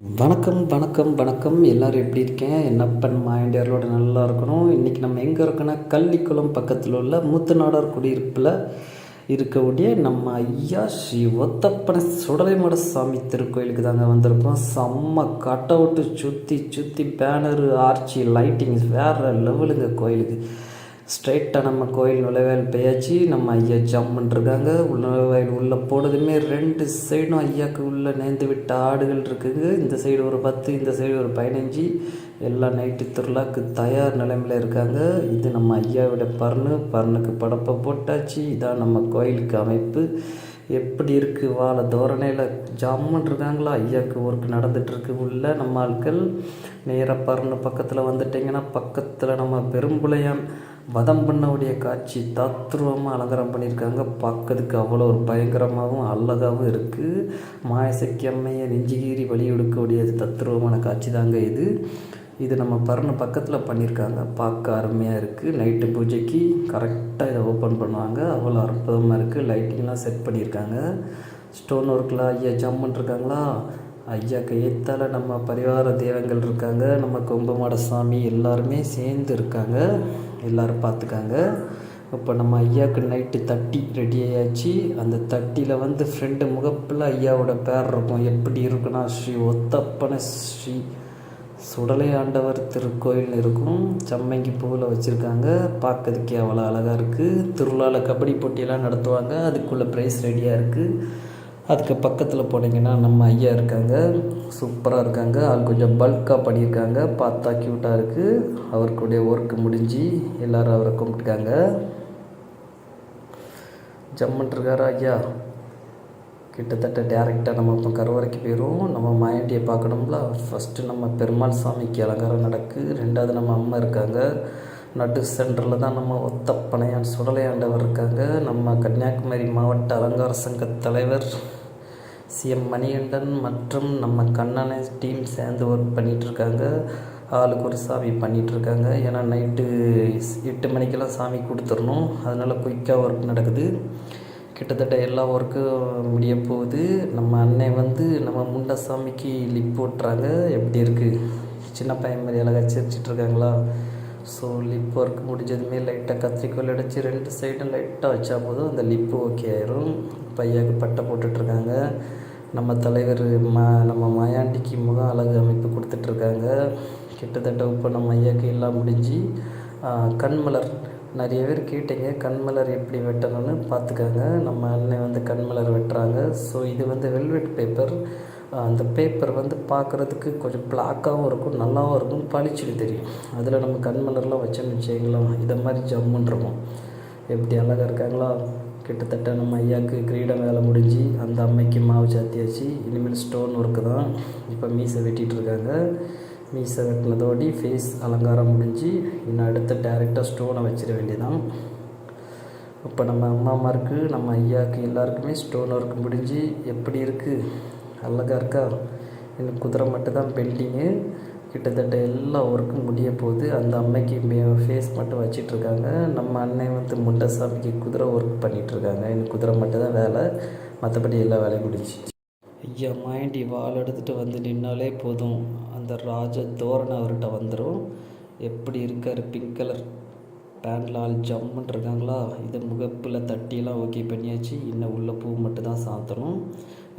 வணக்கம் வணக்கம் வணக்கம். எல்லோரும் எப்படி இருக்கேன் என்னப்பன் மாயண்டியர்களோட நல்லா இருக்கணும். இன்றைக்கி நம்ம எங்கே இருக்கோன்னா கள்ளிக்குளம் பக்கத்தில் உள்ள மூத்தநாடார் குடியிருப்பில் இருக்கக்கூடிய நம்ம ஐயா ஸ்ரீ ஒத்தப்பன சுடலைமட சாமி திருக்கோயிலுக்கு தாங்க வந்திருக்கோம். செம்ம கட் அவுட்டு சுற்றி சுற்றி பேனரு ஆர்ச்சி லைட்டிங்ஸ் வேறு லெவலுங்க கோயிலுக்கு. ஸ்ட்ரைட்டாக நம்ம கோயில் நுழைவாயில் பேயாச்சு நம்ம ஐயா ஜம்ப் பண்ணிருக்காங்க உள்ள நுழைவாயில் உள்ளே போனதுமே ரெண்டு சைடும் ஐயாவுக்கு உள்ளே நேர்ந்து விட்ட ஆடுகள் இருக்குங்க. இந்த சைடு ஒரு பத்து இந்த சைடு ஒரு பதினஞ்சு. எல்லாம் நைட்டு திருவிழாக்கு தயார் நிலைமையில் இருக்காங்க. இது நம்ம ஐயாவோட பர்னு. பர்னுக்கு படப்பை போட்டாச்சு. இதான் நம்ம கோயிலுக்கு அமைப்பு. எப்படி இருக்குது வாழை தோரணையில் ஜம்முன் இருக்காங்களா ஐயாவுக்கு ஒர்க் நடந்துகிட்ருக்கு உள்ள நம்ம ஆட்கள். நேராக பர்னு பக்கத்தில் வந்துட்டிங்கன்னா பக்கத்தில் நம்ம பெரும்புளையான் வதம் பண்ணவுடைய காட்சி தத்ரூபமாக அலங்காரம் பண்ணியிருக்காங்க. பார்க்கறதுக்கு அவ்வளோ ஒரு பயங்கரமாகவும் அழகாகவும் இருக்குது மாயசக்தி அம்மையை நெஞ்சுகீறி வழி எடுக்கக்கூடிய தத்ரூபமான காட்சி தாங்க இது. இது நம்ம பரண பக்கத்தில் பண்ணியிருக்காங்க. பார்க்க அருமையாக இருக்குது நைட்டு பூஜைக்கு கரெக்டாக இதை ஓப்பன் பண்ணுவாங்க. அவ்வளோ அற்புதமாக இருக்குது லைட்டிங்லாம் செட் பண்ணியிருக்காங்க. ஸ்டோன் ஒர்க்கில் ஐயா ஜம்முன் இருக்காங்களா ஐயா கையத்தால் நம்ம பரிவார தெய்வங்கள் இருக்காங்க. நம்ம கொம்பமாட சாமி எல்லாருமே சேர்ந்து இருக்காங்க. எல்லோரும் பார்த்துக்காங்க. இப்போ நம்ம ஐயாவுக்கு நைட்டு தட்டி ரெடி ஆயாச்சு. அந்த தட்டியில் வந்து ஃப்ரெண்டு முகப்பில் ஐயாவோட பேர் இருக்கும். எப்படி இருக்குன்னா ஸ்ரீ ஒத்தப்பன ஸ்ரீ சுடலை ஆண்டவர் திருக்கோயில் இருக்கும். சம்மங்கி பூவில் வச்சுருக்காங்க. பார்க்கறதுக்கே அவ்வளோ அழகாக இருக்குது திருவிழாவில் கபடி போட்டியெல்லாம் நடத்துவாங்க. அதுக்குள்ளே ப்ரைஸ் ரெடியாக இருக்குது அதுக்கு பக்கத்தில் போனீங்கன்னா நம்ம ஐயா இருக்காங்க. சூப்பராக இருக்காங்க. ஆள் கொஞ்சம் பல்காக பண்ணியிருக்காங்க. பார்த்தா க்யூட்டாக இருக்குது அவருக்குடைய ஒர்க்கு முடிஞ்சு எல்லோரும் அவரை கும்பிட்டுருக்காங்க ஜம்மன் இருக்காரா ஐயா. கிட்டத்தட்ட டேரெக்டாக நம்ம இப்போ கருவறைக்கு போயிடுவோம் நம்ம மாயாண்டியை பார்க்கணும்ல. ஃபஸ்ட்டு நம்ம பெருமாள் சாமிக்கு அலங்காரம் நடக்கு. ரெண்டாவது நம்ம அம்மா இருக்காங்க. நடு சென்டரில் தான் நம்ம ஒத்தப்பனையான் சுடலையாண்டவர் இருக்காங்க. நம்ம கன்னியாகுமரி மாவட்ட அலங்கார சங்க தலைவர் சிஎம் மணிகண்டன் மற்றும் நம்ம கண்ணனை டீம் சேர்ந்து ஒர்க் பண்ணிகிட்ருக்காங்க ஆளுக்கு ஒரு சாமி பண்ணிகிட்ருக்காங்க ஏன்னா நைட்டு எட்டு மணிக்கெல்லாம் சாமி கொடுத்துடணும். அதனால் குயிக்காக ஒர்க் நடக்குது. கிட்டத்தட்ட எல்லா ஒர்க்கும் முடிய போகுது. நம்ம அன்னை வந்து நம்ம முண்டை சாமிக்கு லிப் போட்டுறாங்க. எப்படி இருக்குது சின்ன பையன் மாதிரி அழகாக சிரிச்சிட்ருக்காங்களா ஸோ லிப் ஒர்க் முடிஞ்சதுமே லைட்டாக கத்திரிக்கோல் அடித்து ரெண்டு சைடும் லைட்டாக வச்சா போதும். அந்த லிப்பு ஓகே ஆயிரும். பையாவுக்கு பட்டை போட்டுட்ருக்காங்க. நம்ம தலைவர் ம நம்ம மயாண்டிக்கு முக அழகு அமைப்பு கொடுத்துட்ருக்காங்க. கிட்டத்தட்ட இப்போ நம்ம ஐயாக்கு எல்லாம் முடிஞ்சு கண்மலர். நிறைய பேர் கேட்டீங்க கண்மலர் எப்படி வெட்டணும்னு பார்த்துக்காங்க. நம்ம அண்ணன் வந்து கண்மலர் வெட்டுறாங்க. ஸோ இது வந்து வெல்வெட் பேப்பர் அந்த பேப்பர் வந்து பார்க்குறதுக்கு கொஞ்சம் பிளாக்காகவும் இருக்கும் நல்லாவும் இருக்கும் பளிச்சுன்னு தெரியும். அதில் நம்ம கண்மலர்லாம் வச்சோம்னு வச்சுக்கலாம் இதை மாதிரி ஜம்முன்னு இருக்கும். எப்படி அழகாக இருக்காங்களா? கிட்டத்தட்ட நம்ம ஐயாவுக்கு கிரீடம் வேலை முடிஞ்சு அந்த அம்மைக்கு மாவு சாத்தியாச்சு இனிமேல் ஸ்டோன் ஒர்க்கு தான் இப்போ மீசை வெட்டிகிட்ருக்காங்க மீசை வெட்டினதோடி ஃபேஸ் அலங்காரம் முடிஞ்சு இன்னும் அடுத்த டேரெக்டாக ஸ்டோனை வச்சிட வேண்டியதான் இப்போ நம்ம அம்மாமாருக்கு நம்ம ஐயாவுக்கு எல்லாருக்குமே ஸ்டோன் ஒர்க் முடிஞ்சு எப்படி இருக்குது அழகாக இருக்கா? இன்னும் குதிரை மட்டும் தான் பெண்டிங்கு கிட்டத்தட்ட எல்லா ஒர்க்கும் முடிய போகுது. அந்த அம்மைக்கு ஃபேஸ் மட்டும் வச்சிட்ருக்காங்க. நம்ம அண்ணன் வந்து முண்டசாமிக்கு குதிரை ஒர்க் பண்ணிகிட்ருக்காங்க எனக்கு குதிரை மட்டும் தான் வேலை. மற்றபடி எல்லா வேலையும் முடிஞ்சு ஐயா மாயண்டி வால் எடுத்துகிட்டு வந்து நின்னாலே போதும். அந்த ராஜ தோரணை அவர்கிட்ட வந்துடும் எப்படி இருக்கார் பிங்க் கலர் பேண்டில் ஆள் ஜம்முன்னு இருக்காங்களா இதை முகப்பில் தட்டியெல்லாம் ஓகே பண்ணியாச்சு. இன்னும் உள்ள பூ மட்டும் தான் சாத்தணும்.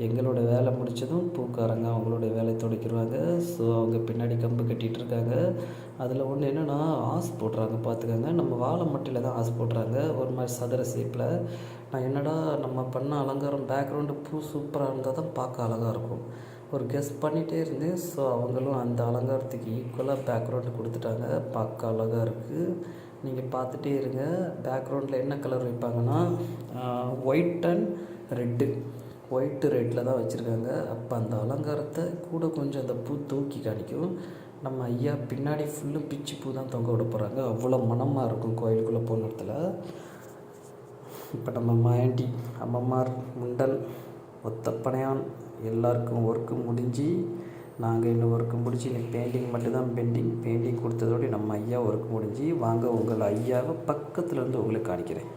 எங்களோட வேலை முடித்ததும் பூக்காரங்க அவங்களுடைய வேலை துடைக்கிடுவாங்க ஸோ அவங்க பின்னாடி கம்பு கட்டிகிட்டு இருக்காங்க அதில் ஒன்று என்னென்னா ஆஸ் போடுறாங்க பார்த்துக்கோங்க. நம்ம வாழை மட்டையில் தான் ஆஸ் போடுறாங்க. ஒரு மாதிரி சதுர ஷேப்பில் நான் என்னடா நம்ம பண்ண அலங்காரம் பேக்ரவுண்டு பூ சூப்பராக இருந்தால் தான் பார்க்க அழகாக இருக்கும். ஒரு கெஸ் பண்ணிகிட்டே இருந்தேன். ஸோ அவங்களும் அந்த அலங்காரத்துக்கு ஈக்குவலாக பேக்ரவுண்டு கொடுத்துட்டாங்க. பார்க்க அழகாக இருக்குது நீங்கள் பார்த்துட்டே இருங்க. பேக்ரவுண்டில் என்ன கலர் வைப்பாங்கன்னா ஒயிட் அண்ட் ரெட்டு ஒயிட்டு ரெட்டில் தான் வச்சுருக்காங்க. அப்போ அந்த அலங்காரத்தை கூட கொஞ்சம் அந்த பூ தூக்கி காணிக்கும். நம்ம ஐயா பின்னாடி ஃபுல்லும் பிச்சு பூ தான் தொங்க விட போகிறாங்க அவ்வளோ மனமாக இருக்கும் கோயிலுக்குள்ளே போன இடத்துல. இப்போ நம்ம மாயாண்டி அம்மம்மார் முண்டல் ஒத்தப்பனையான் எல்லாருக்கும் ஒர்க்கு முடிஞ்சு நாங்கள் இன்னும் ஒர்க்கு முடிச்சு இன்னைக்கு பெயிண்டிங் மட்டும்தான் பெயிண்டிங் பெயிண்டிங் கொடுத்ததோடு நம்ம ஐயா ஒர்க் முடிஞ்சு வாங்க உங்கள் ஐயாவை பக்கத்துலேருந்து உங்களுக்கு காணிக்கிறேன்.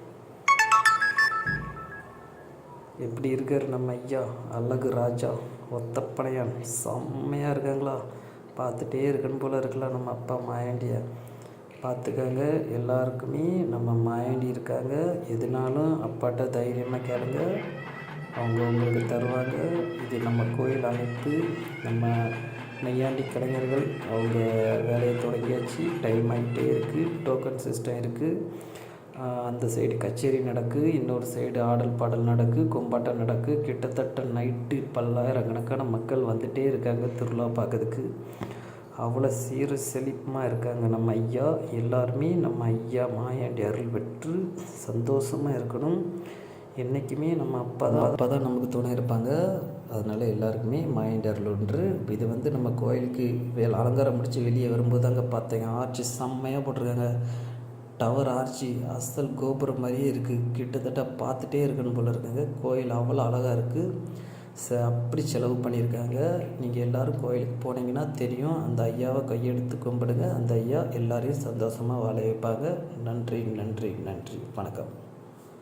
எப்படி இருக்கார் நம்ம ஐயா? அழகு ராஜா ஒத்தப்படையான் செம்மையாக இருக்காங்களா? பார்த்துட்டே இருக்கணும் போல் இருக்கலாம் நம்ம அப்பா மாயாண்டியை. பார்த்துக்கங்க எல்லாருக்குமே நம்ம மாயாண்டி இருக்காங்க. எதுனாலும் அப்பாட்ட தைரியமாக கேளுங்க. அவங்க உங்களுக்கு தருவாங்க. இது நம்ம கோயில் அமைப்பு. நம்ம நெய்யாண்டி கலைஞர்கள் அவங்க வேலையை தொடங்கியாச்சு. டைம் ஆகிட்டே இருக்குது டோக்கன் சிஸ்டம் இருக்குது அந்த சைடு கச்சேரி நடக்கு இன்னொரு சைடு ஆடல் பாடல் நடக்கு கும்பாட்டம் நடக்கு. கிட்டத்தட்ட நைட்டு பல்லாயிரக்கணக்கான மக்கள் வந்துகிட்டே இருக்காங்க திருவிழா பார்க்கறதுக்கு. அவ்வளோ சீர செழிப்புமாக இருக்காங்க நம்ம ஐயா. எல்லாருமே நம்ம ஐயா மாயாண்டி அருள் பெற்று சந்தோஷமாக இருக்கணும். என்றைக்குமே நம்ம அப்பா தான் அப்பா தான் நமக்கு துணை இருப்பாங்க. அதனால் எல்லாருக்குமே மாயாண்டி அருள் ஒன்று இது வந்து நம்ம கோயிலுக்கு வேலை அலங்காரம் முடித்து வெளியே வரும்போது அங்கே பார்த்தேங்க ஆர்ச்சி செம்மையாக போட்டிருக்காங்க. டவர் ஆர்ச்சி அசல் கோபுரம் மாதிரியே இருக்குது கிட்டத்தட்ட பார்த்துட்டே இருக்கணும் போல் இருக்குங்க. கோயில் அவ்வளோ அழகாக இருக்குது ச அப்படி செலவு பண்ணியிருக்காங்க. நீங்கள் எல்லோரும் கோயிலுக்கு போனீங்கன்னா தெரியும். அந்த ஐயாவை கையெடுத்து கும்பிடுங்க. அந்த ஐயா எல்லாரையும் சந்தோஷமாக வாழ வைப்பாங்க. நன்றி நன்றி நன்றி. வணக்கம்.